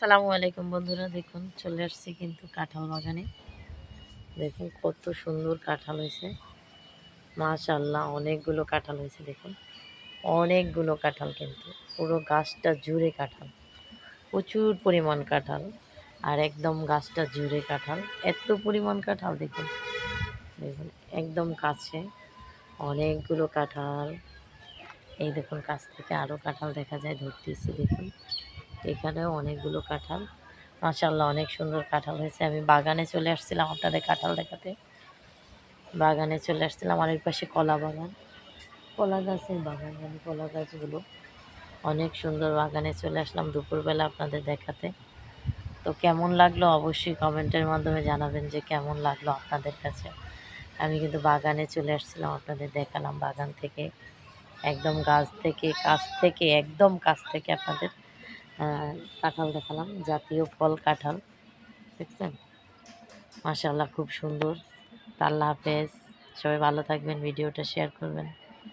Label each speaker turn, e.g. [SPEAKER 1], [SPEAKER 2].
[SPEAKER 1] সালামু আলাইকুম বন্ধুরা, দেখুন চলে আসছি কিন্তু কাঁঠাল বাগানে। দেখুন কত সুন্দর কাঁঠাল হয়েছে। মাশাল্লাহ অনেকগুলো কাঁঠাল হয়েছে, দেখুন। অনেকগুলো কাঁঠাল কিন্তু, পুরো গাছটা জুড়ে কাঁঠাল। প্রচুর পরিমাণ কাঁঠাল, আর একদম গাছটা জুড়ে কাঁঠাল। এত পরিমাণ কাঁঠাল, দেখুন। দেখুন, একদম কাছে অনেকগুলো কাঁঠাল। এই দেখুন, কাছ থেকে আরও কাঁঠাল দেখা যায়, ধরতেছি, দেখুন। এখানেও অনেকগুলো কাঁঠাল। মাশাল্লাহ অনেক সুন্দর কাঁঠাল হয়েছে। আমি বাগানে চলে আসছিলাম আপনাদের কাঁঠাল দেখাতে। বাগানে চলে আসছিলাম আর এর পাশে কলা বাগান। কলা গাছের বাগান মানে কলা গাছগুলো। অনেক সুন্দর বাগানে চলে আসলাম দুপুরবেলা আপনাদের দেখাতে। তো কেমন লাগল অবশ্যই কমেন্টের মাধ্যমে জানাবেন যে কেমন লাগল আপনাদের কাছে। আমি কিন্তু বাগানে চলে আসছিলাম আপনাদের দেখালাম বাগান থেকে। একদম গাছ থেকে, কাছ থেকে, একদম কাছ থেকে আপনাদের কাঁঠাল দেখালাম, জাতীয় ফল কাঁঠাল, দেখছেন? মাশাল্লাহ খুব সুন্দর। আল্লাহ হাফেজ, সবাই ভালো থাকবেন, ভিডিওটা শেয়ার করবেন।